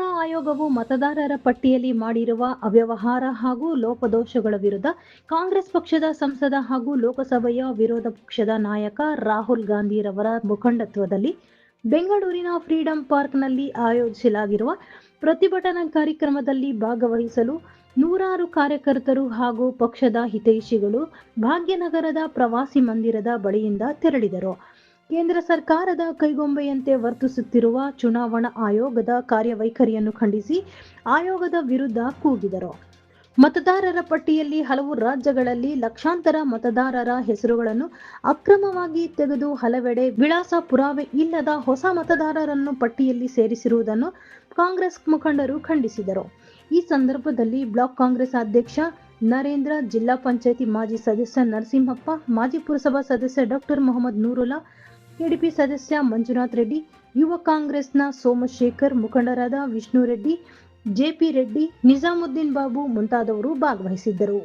ಆಯೋಗವು ಮತದಾರರ ಪಟ್ಟಿಯಲ್ಲಿ ಮಾಡಿರುವ ಅವ್ಯವಹಾರ ಹಾಗೂ ಲೋಪದೋಷಗಳ ವಿರುದ್ಧ ಕಾಂಗ್ರೆಸ್ ಪಕ್ಷದ ಸಂಸದ ಹಾಗೂ ಲೋಕಸಭೆಯ ವಿರೋಧ ಪಕ್ಷದ ನಾಯಕ ರಾಹುಲ್ ಗಾಂಧಿರವರ ಮುಖಂಡತ್ವದಲ್ಲಿ ಬೆಂಗಳೂರಿನ ಫ್ರೀಡಂ ಪಾರ್ಕ್ನಲ್ಲಿ ಆಯೋಜಿಸಲಾಗಿರುವ ಪ್ರತಿಭಟನಾ ಕಾರ್ಯಕ್ರಮದಲ್ಲಿ ಭಾಗವಹಿಸಲು ನೂರಾರು ಕಾರ್ಯಕರ್ತರು ಹಾಗೂ ಪಕ್ಷದ ಹಿತೈಷಿಗಳು ಭಾಗ್ಯನಗರದ ಪ್ರವಾಸಿ ಮಂದಿರದ ಬಳಿಯಿಂದ ತೆರಳಿದರು. ಕೇಂದ್ರ ಸರ್ಕಾರದ ಕೈಗೊಂಬೆಯಂತೆ ವರ್ತಿಸುತ್ತಿರುವ ಚುನಾವಣಾ ಆಯೋಗದ ಕಾರ್ಯವೈಖರಿಯನ್ನು ಖಂಡಿಸಿ ಆಯೋಗದ ವಿರುದ್ಧ ಕೂಗಿದರು. ಮತದಾರರ ಪಟ್ಟಿಯಲ್ಲಿ ಹಲವು ರಾಜ್ಯಗಳಲ್ಲಿ ಲಕ್ಷಾಂತರ ಮತದಾರರ ಹೆಸರುಗಳನ್ನು ಅಕ್ರಮವಾಗಿ ತೆಗೆದು ಹಲವೆಡೆ ವಿಳಾಸ ಪುರಾವೆ ಇಲ್ಲದ ಹೊಸ ಮತದಾರರನ್ನು ಪಟ್ಟಿಯಲ್ಲಿ ಸೇರಿಸಿರುವುದನ್ನು ಕಾಂಗ್ರೆಸ್ ಮುಖಂಡರು ಖಂಡಿಸಿದರು. ಈ ಸಂದರ್ಭದಲ್ಲಿ ಬ್ಲಾಕ್ ಕಾಂಗ್ರೆಸ್ ಅಧ್ಯಕ್ಷ ನರೇಂದ್ರ, ಜಿಲ್ಲಾ ಪಂಚಾಯಿತಿ ಮಾಜಿ ಸದಸ್ಯ ನರಸಿಂಹಪ್ಪ, ಮಾಜಿ ಪುರಸಭಾ ಸದಸ್ಯ ಡಾಕ್ಟರ್ ಮೊಹಮ್ಮದ್ ನೂರುಲ್ಲಾ ಕೆಡಿಪಿ ಸದಸ್ಯ ಮಂಜುನಾಥ್ ರೆಡ್ಡಿ, ಯುವ ಕಾಂಗ್ರೆಸ್ನ ಸೋಮಶೇಖರ್ ಮುಖಂಡರಾದ ವಿಷ್ಣು ರೆಡ್ಡಿ ಜೆಪಿ ರೆಡ್ಡಿ, ನಿಜಾಮುದ್ದೀನ್ ಬಾಬು ಮುಂತಾದವರು ಭಾಗವಹಿಸಿದ್ದರು.